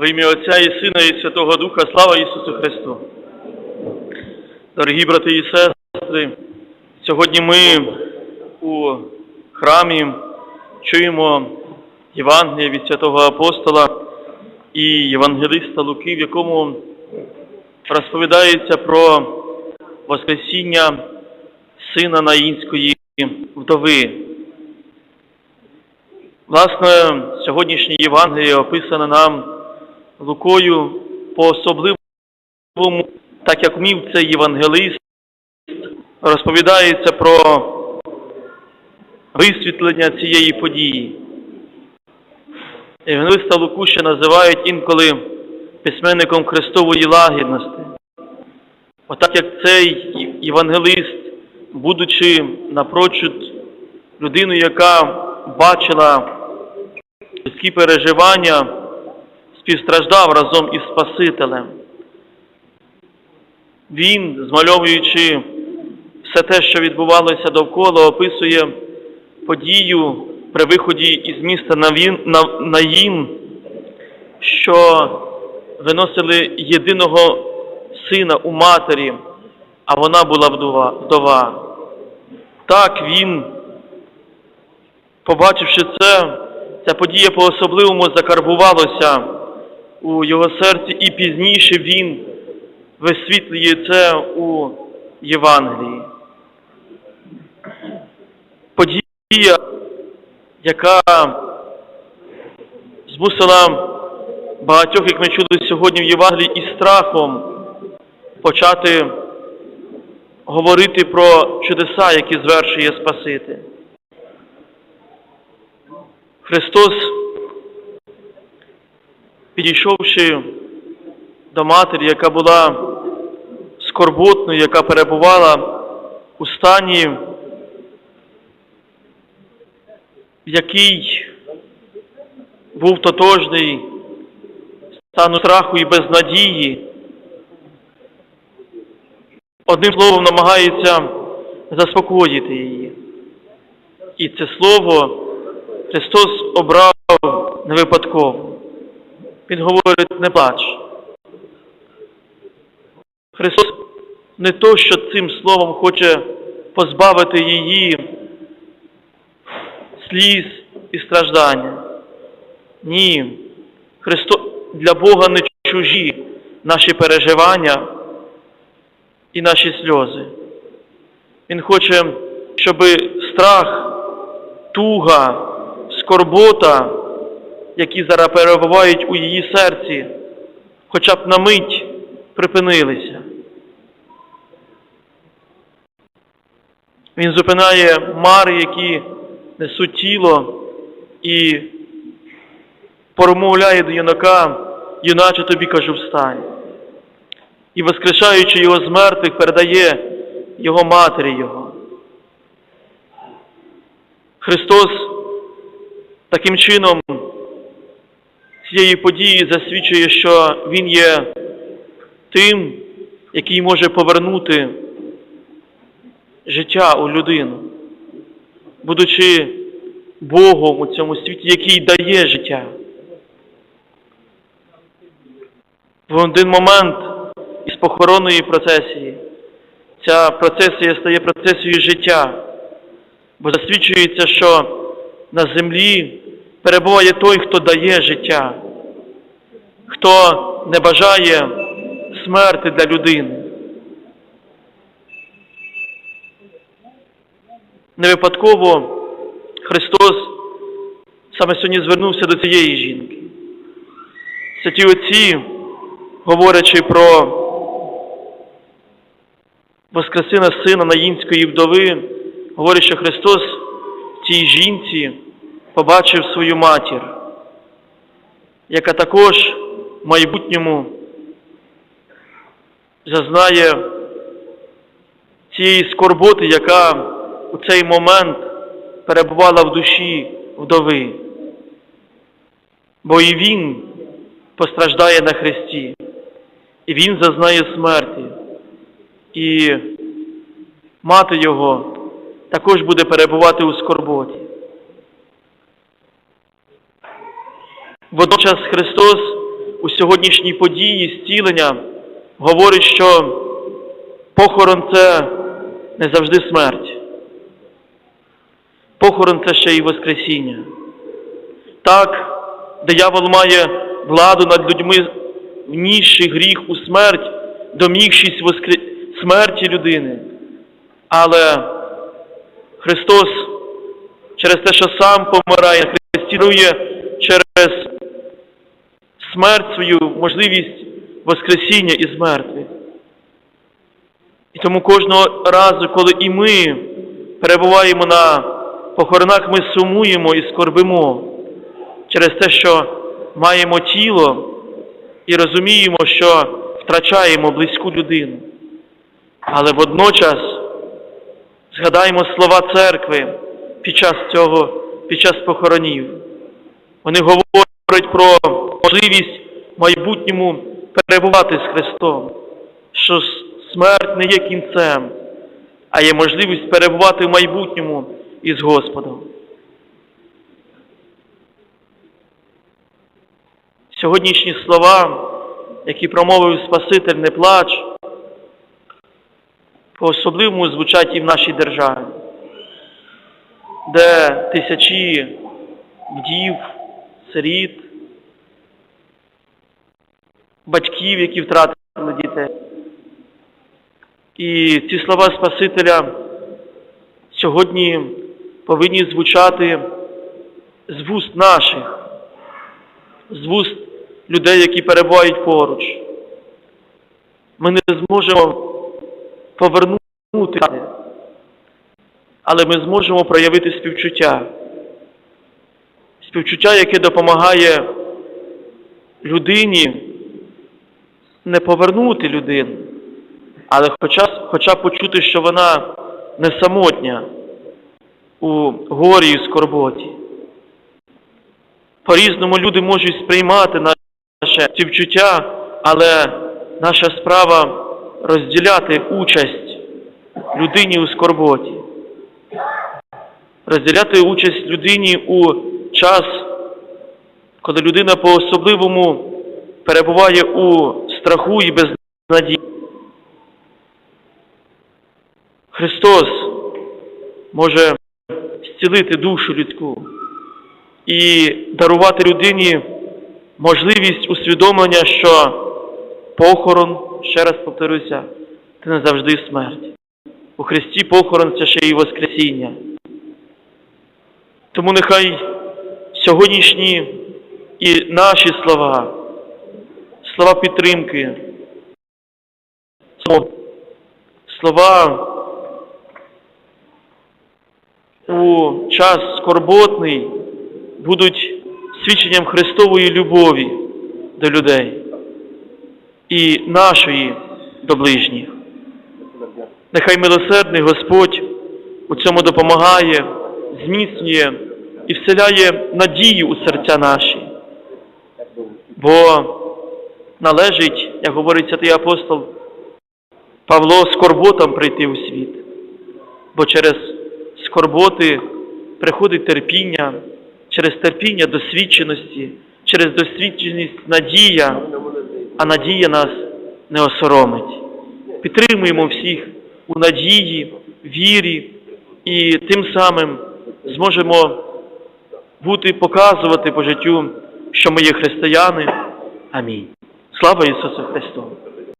В ім'я Отця і Сина і Святого Духа, слава Ісусу Христу. Дорогі брати і сестри, сьогодні ми у храмі чуємо Євангелія від святого апостола і євангелиста Луки, в якому розповідається про Воскресіння сина Наїнської вдови. Власне, сьогоднішнє Євангеліє описане нам Лукою по-особливому, так як вмів цей євангелист, розповідається про висвітлення цієї події. Євангелиста Луку ще називають інколи письменником Христової лагідності. Отак як цей євангелист, будучи напрочуд людиною, яка бачила людські переживання, співстраждав разом із Спасителем. Він, змальовуючи все те, що відбувалося довкола, описує подію при виході із міста Наїн, що виносили єдиного сина у матері, а вона була вдова. Так він, побачивши це, ця подія по-особливому закарбувалася у його серці, і пізніше він висвітлює це у Євангелії. Подія, яка змусила багатьох, як ми чули сьогодні в Євангелії, із страхом почати говорити про чудеса, які звершує Спаситель. Христос, підійшовши до матері, яка була скорботною, яка перебувала у стані, в який був тотожний стану страху і безнадії, одним словом намагається заспокоїти її. І це слово Христос обрав не випадково. Він говорить, не плач. Христос не то, що цим словом хоче позбавити її сліз і страждання. Ні. Христос для Бога не чужі наші переживання і наші сльози. Він хоче, щоб страх, туга, скорбота, які зараз перебувають у її серці, хоча б на мить припинилися. Він зупинає мари, які несуть тіло, і промовляє до юнака, юначе тобі кажу встань. І воскрешаючи його з мертвих, передає його матері його. Христос таким чином цієї події засвідчує, що Він є тим, який може повернути життя у людину, будучи Богом у цьому світі, який дає життя. В один момент із похоронної процесії ця процесія стає процесією життя, бо засвідчується, що на землі перебуває той, хто дає життя, хто не бажає смерти для людини. Не випадково Христос саме сьогодні звернувся до цієї жінки. Святі отці, говорячи про Воскресина сина Наїнської вдови, говорять, що Христос в цій жінці побачив свою матір, яка також майбутньому зазнає цієї скорботи, яка у цей момент перебувала в душі вдови. Бо і він постраждає на Христі, і він зазнає смерті. І мати його також буде перебувати у скорботі. Водночас Христос у сьогоднішній події зцілення говорить, що похорон це не завжди смерть. Похорон це ще й Воскресіння. Так, диявол має владу над людьми, внісши гріх у смерть, домігшись воскр... смерті людини. Але Христос через те, що сам помирає, на Христі дарує через смерть свою можливість Воскресіння із мертвих. І тому кожного разу, коли і ми перебуваємо на похоронах, ми сумуємо і скорбимо через те, що маємо тіло і розуміємо, що втрачаємо близьку людину. Але водночас згадаємо слова церкви під час цього, під час похоронів. Вони говорять про можливість в майбутньому перебувати з Христом, що смерть не є кінцем, а є можливість перебувати в майбутньому із Господом. Сьогоднішні слова, які промовив Спаситель, не плач, по-особливому звучать і в нашій державі, де тисячі вдів, сиріт, батьків, які втратили дітей. І ці слова Спасителя сьогодні повинні звучати з вуст наших, з вуст людей, які перебувають поруч. Ми не зможемо повернути, але ми зможемо проявити співчуття. Співчуття, яке допомагає людині не повернути людину, але хоча, хоча почути, що вона не самотня у горі і скорботі. По-різному люди можуть сприймати наше співчуття, але наша справа розділяти участь людині у скорботі, розділяти участь людині у час, коли людина по-особливому перебуває у страху і безнадії. Христос може зцілити душу людську і дарувати людині можливість усвідомлення, що похорон, ще раз повторюся, це не завжди смерть. У Христі похорон це ще і Воскресіння. Тому нехай сьогоднішні і наші слова, слова підтримки, слова у час скорботний будуть свідченням Христової любові до людей і нашої до ближніх. Нехай милосердний Господь у цьому допомагає, зміцнює і вселяє надію у серця наші. Бо належить, як говорить святий апостол Павло, скорботам прийти у світ, бо через скорботи приходить терпіння, через терпіння досвідченості, через досвідченість надія, а надія нас не осоромить. Підтримуємо всіх у надії, вірі і тим самим зможемо бути, показувати по життю, що ми є християни. Амінь. Слава Ісусу Христу!